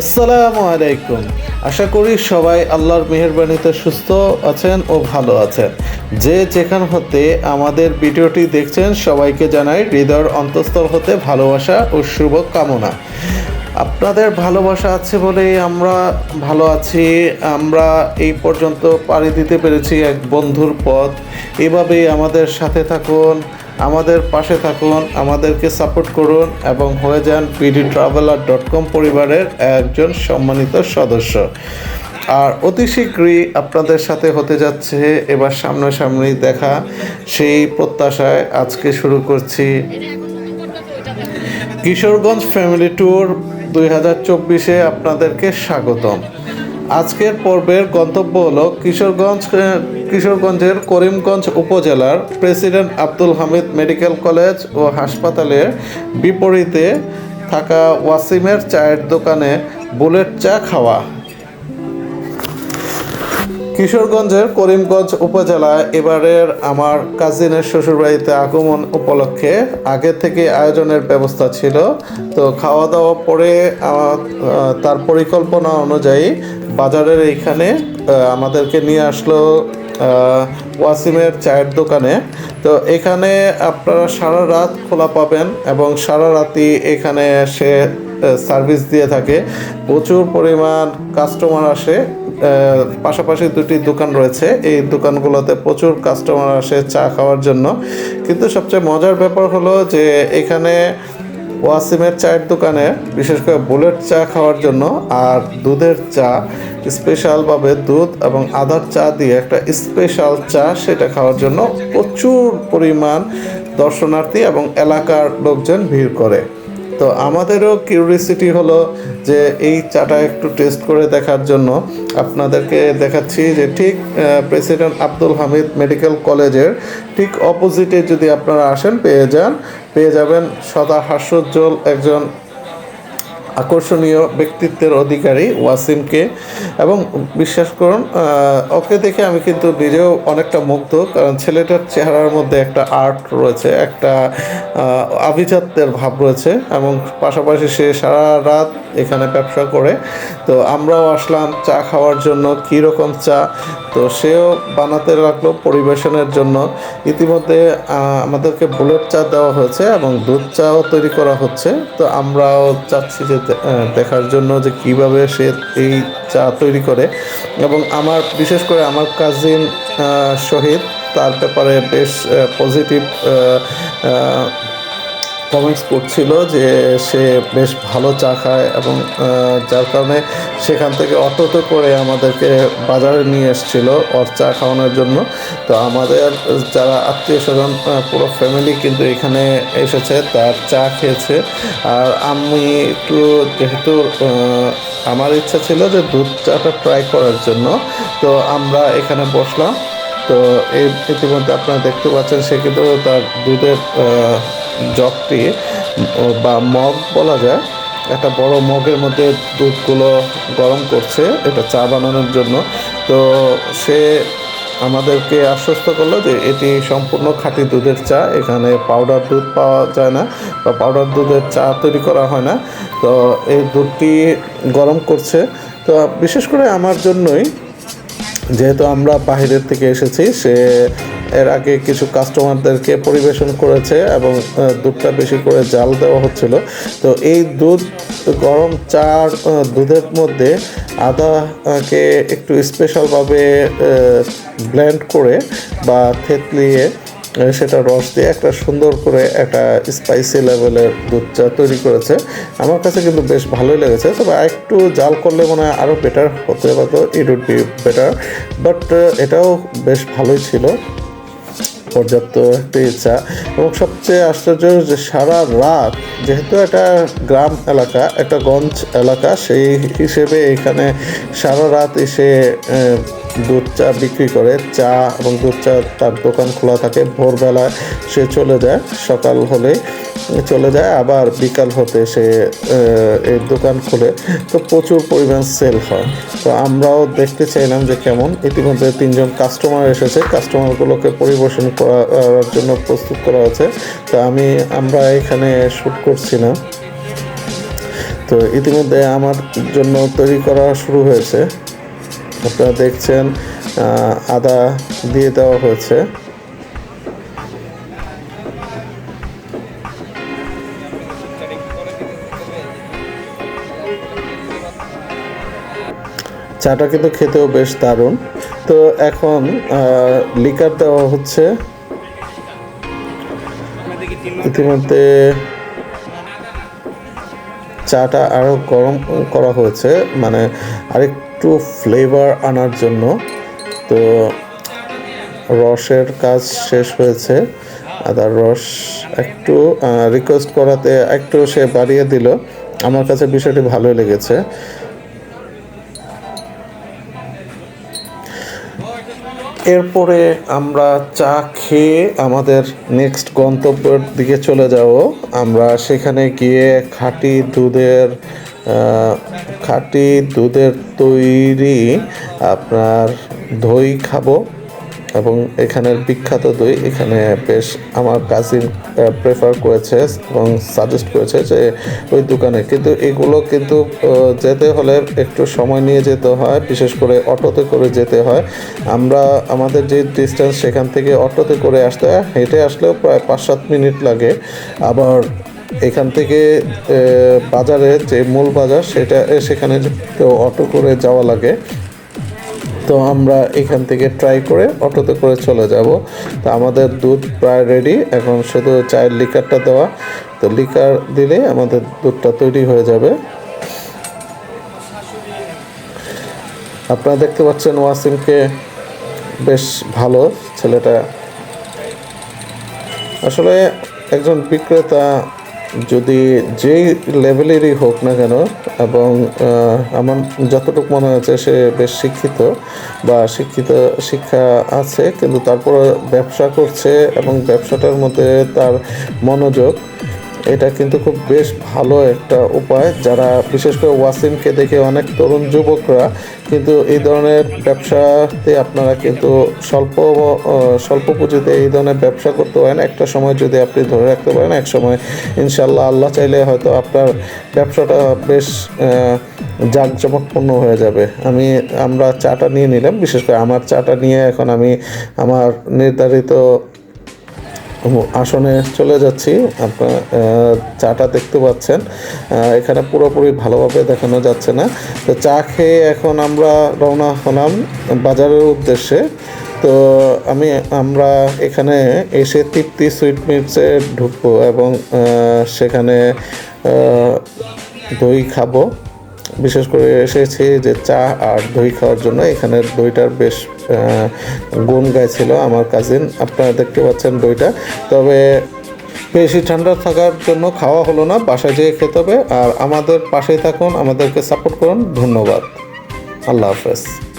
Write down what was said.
আসসালামু আলাইকুম। আশা করি সবাই আল্লাহর মেহেরবানিতে সুস্থ আছেন ও ভালো আছেন। যে যেখান হতে আমাদের ভিডিওটি দেখছেন, সবাইকে জানাই হৃদয়ের অন্তঃস্থল হতে ভালোবাসা ও শুভ কামনা আপনাদের ভালোবাসা আছে বলেই আমরা ভালো আছি। আমরা এই পর্যন্ত পাড়ি দিতে পেরেছি এক বন্ধুর পথ। এভাবেই আমাদের সাথে থাকুন। আমাদের পাশে থাকুন, আমাদেরকে সাপোর্ট করুন এবং হয়ে যান পিডি ট্রাভেলার ডট কম পরিবারের একজন সম্মানিত সদস্য। আর অতি শীঘ্রই আপনাদের সাথে হতে যাচ্ছে এবার সামনাসামনি দেখা, সেই প্রত্যাশায় আজকে শুরু করছি কিশোরগঞ্জ ফ্যামিলি ট্যুর দুই হাজার চব্বিশে আপনাদেরকে স্বাগতম। আজকের পর্বের গন্তব্য হলো কিশোরগঞ্জ, কিশোরগঞ্জের করিমগঞ্জ উপজেলার president Abdul Hamid medical college ও হাসপাতালের বিপরীতে থাকা ওয়াসিমের চায়ের দোকানে বুলেট চা খাওয়া। কিশোরগঞ্জের করিমগঞ্জ উপজেলায় এবারের আমার কাজিনের শ্বশুরবাড়িতে আগমন উপলক্ষে আগে থেকে আয়োজনের ব্যবস্থা ছিল। তো খাওয়া দাওয়া পরে তার পরিকল্পনা অনুযায়ী বাজারের এইখানে আমাদেরকে নিয়ে আসলো ওয়াসিমের চায়ের দোকানে। তো এখানে আপনারা সারা রাত খোলা পাবেন এবং সারা রাতই এখানে সে সার্ভিস দিয়ে থাকে। প্রচুর পরিমাণ কাস্টমার আসে পাশাপাশি দুটি দোকান রয়েছে। এই দোকানগুলোতে প্রচুর কাস্টমার আসে চা খাওয়ার জন্য। কিন্তু সবচেয়ে মজার ব্যাপার হলো যে এখানে ওয়াসিমের চায়ের দোকানে, বিশেষ করে বুলেট চা খাওয়ার জন্য আর দুধের চা স্পেশালভাবে দুধ এবং আদার চা দিয়ে একটা স্পেশাল চা সেটা খাওয়ার জন্য প্রচুর পরিমাণ দর্শনার্থী এবং এলাকার লোকজন ভিড় করে। তো আমাদেরও কিউরিয়াসিটি হলো যে এই চাটা একটু টেস্ট করে দেখার জন্য আপনাদেরকে দেখাচ্ছি যে ঠিক প্রেসিডেন্ট আব্দুল হামিদ মেডিকেল কলেজের ঠিক অপোজিটে যদি আপনারা আসেন, পেয়ে যান। পেয়ে যাবেন সদা হাস্যোজ্জ্বল একজন আকর্ষণীয় ব্যক্তিত্বের অধিকারী ওয়াসিমকে। এবং বিশ্বাস করুন ওকে দেখে আমি কিন্তু নিজেও অনেকটা মুগ্ধ, কারণ ছেলেটার চেহারার মধ্যে একটা আর্ট রয়েছে, একটা আভিজাত্যের ভাব রয়েছে। এবং পাশাপাশি সে সারা রাত এখানে ব্যবসা করে। তো আমরাও আসলাম চা খাওয়ার জন্য কী রকম চা? তো সেও বানাতে লাগল পরিবেশনের জন্য। ইতিমধ্যে আমাদেরকে বুলেট চা দেওয়া হয়েছে এবং দুধ চাও তৈরি করা হচ্ছে। তো আমরাও চাচ্ছি যে দেখার জন্য যে কীভাবে সে এই চা তৈরি করে। এবং আমার, বিশেষ করে আমার কাজিন শহীদ, তার ব্যাপারে বেশ পজিটিভ কমেন্টস করছিল যে সে বেশ ভালো চা খায় এবং যার কারণে সেখান থেকে অটোতে করে আমাদেরকে বাজারে নিয়ে এসেছিল ওর চা খাওয়ানোর জন্য। তো আমাদের যারা আত্মীয় স্বজন পুরো ফ্যামিলি কিন্তু এখানে এসেছে, তার চা খেয়েছে। আর আমি একটু, যেহেতু আমার ইচ্ছা ছিল যে দুধ চাটা ট্রাই করার জন্য, তো আমরা এখানে বসলাম। তো এই ইতিমধ্যে আপনারা দেখতে পাচ্ছেন, সে কিন্তু তার দুধের জগটি বা মগ বলা যায়, একটা বড় মগের মধ্যে দুধগুলো গরম করছে, এটা চা বানানোর জন্য। তো সে আমাদেরকে আশ্বস্ত করল যে এটি সম্পূর্ণ খাঁটি দুধের চা, এখানে পাউডার দুধ পাওয়া যায় না বা পাউডার দুধের চা তৈরি করা হয় না। তো এই দুধটি গরম করছে। তো বিশেষ করে আমার জন্যই, যেহেতু আমরা বাইরের থেকে এসেছি, সে এর আগে কিছু কাস্টমারদেরকে পরিবেশন করেছে এবং দুধটা বেশি করে জাল দেওয়া হচ্ছিল। তো এই দুধ, গরম চার দুধের মধ্যে আদাকে একটু স্পেশালভাবে ব্লেন্ড করে বা থেতলিয়ে সেটা রস দিয়ে একটা সুন্দর করে একটা স্পাইসি লেভেলের দুধ চা তৈরি করেছে। আমার কাছে কিন্তু বেশ ভালোই লেগেছে, তবে একটু জাল করলে মনে হয় আরও বেটার হতে পারতো it would be better but এটাও বেশ ভালোই ছিল। পর্যাপ্ত একটি চা এবং সবচেয়ে আশ্চর্য যে সারা রাত যেহেতু এটা গ্রাম এলাকা, একটা গঞ্জ এলাকা, সেই হিসেবে এখানে সারা রাত এসে দুধ চা বিক্রি করে, চা এবং দুধ চা তার দোকান খোলা থাকে। ভোরবেলায় সে চলে যায়, সকাল হলে চলে যায়, আবার বিকাল হতে সে এই দোকান খুলে। তো প্রচুর পরিমাণ সেল হয়। তো আমরাও দেখতে চাইলাম যে কেমন। ইতিমধ্যে তিনজন কাস্টমার এসেছে। কাস্টমারগুলোকে পরিবেশন করার জন্য প্রস্তুত করা হচ্ছে তো আমি, আমরা এখানে শ্যুট করছি না। তো ইতিমধ্যে আমার জন্য তৈরি করা শুরু হয়েছে। আপনারা দেখছেন আদা দিয়ে দেওয়া হয়েছে। চাটা কিন্তু খেতেও বেশ দারুণ। তো এখন লিকার দেওয়া হচ্ছে। ইতিমধ্যে চাটা আরও গরম করা হয়েছে। মানে আরেকটু ফ্লেভার আনার জন্য। তো রসের কাজ শেষ হয়েছে। আদার রস একটু রিকোয়েস্ট করাতে একটু সে বাড়িয়ে দিল। আমার কাছে বিষয়টি ভালোই লেগেছে। এরপরে আমরা চা খেয়ে আমাদের নেক্সট গন্তব্যের দিকে চলে যাব। আমরা সেখানে গিয়ে খাঁটি দুধের খাঁটি দুধের তৈরি আপনার দই খাব এবং এখানের বিখ্যাত দই এখানে বেশ আমার কাজিন প্রেফার করেছে এবং সাজেস্ট করেছে যে ওই দোকানে। কিন্তু এগুলো কিন্তু যেতে হলে একটু সময় নিয়ে যেতে হয়, বিশেষ করে অটোতে করে যেতে হয়। আমরা, আমাদের যে ডিস্টেন্স সেখান থেকে অটোতে করে আসতে হয়, হেঁটে আসলেও প্রায় পাঁচ সাত মিনিট লাগে। আবার এখান থেকে বাজারে যে মূল বাজার, সেটা সেখানে তো অটো করে যাওয়া লাগে। তো আমরা এখান থেকে ট্রাই করে অটোতে করে চলে যাব। তো আমাদের দুধ প্রায় রেডি এখন শুধু চায়ের লিকারটা দেওয়া। তো লিকার দিলে আমাদের দুধটা তৈরি হয়ে যাবে। আপনারা দেখতে পাচ্ছেন ওয়াসিমকে বেশ ভালো ছেলেটা। আসলে একজন বিক্রেতা যদি যেই লেভেলেরই হোক না কেন এবং আমার যতটুকু মনে হয়েছে সে বেশ শিক্ষিত বা শিক্ষিত শিক্ষা আছে, কিন্তু তারপর ব্যবসা করছে এবং ব্যবসাটার মধ্যে তার মনোযোগ এটা কিন্তু খুব বেশ ভালো একটা উপায়। যারা বিশেষ করে ওয়াসিমকে দেখে অনেক তরুণ যুবকরা কিন্তু এই ধরনের ব্যবসাতে আপনারা কিন্তু স্বল্প স্বল্প পুঁজিতে এই ধরনের ব্যবসা করতে পারেন। একটা সময় যদি আপনি ধরে রাখতে পারেন, এক সময় ইনশাল্লাহ আল্লাহ চাইলে হয়তো আপনার ব্যবসাটা বেশ জাঁকজমকপূর্ণ হয়ে যাবে। আমি, আমরা চাটা নিয়ে নিলাম। বিশেষ করে আমার চাটা নিয়ে এখন আমি আমার নির্ধারিত আসনে চলে যাচ্ছি। আপনার চাটা দেখতে পাচ্ছেন। এখানে পুরোপুরি ভালোভাবে দেখানো যাচ্ছে না। তো চা খেয়ে এখন আমরা রওনা হলাম বাজারের উদ্দেশ্যে। তো আমি, আমরা এখানে এসে তৃপ্তি সুইট মিটসে ঢুকবো এবং সেখানে দই খাব। বিশেষ করে এসেছি যে চা আর দই খাওয়ার জন্য। এখানে দইটার বেশ গুণ গাইছিল আমার কাজিন আপনারা দেখতে পাচ্ছেন দইটা। তবে বেশি ঠান্ডা থাকার জন্য খাওয়া হলো না, বাসায় যেয়ে খেতে হবে। আর আমাদের পাশেই থাকুন, আমাদেরকে সাপোর্ট করুন। ধন্যবাদ। আল্লাহ হাফেজ।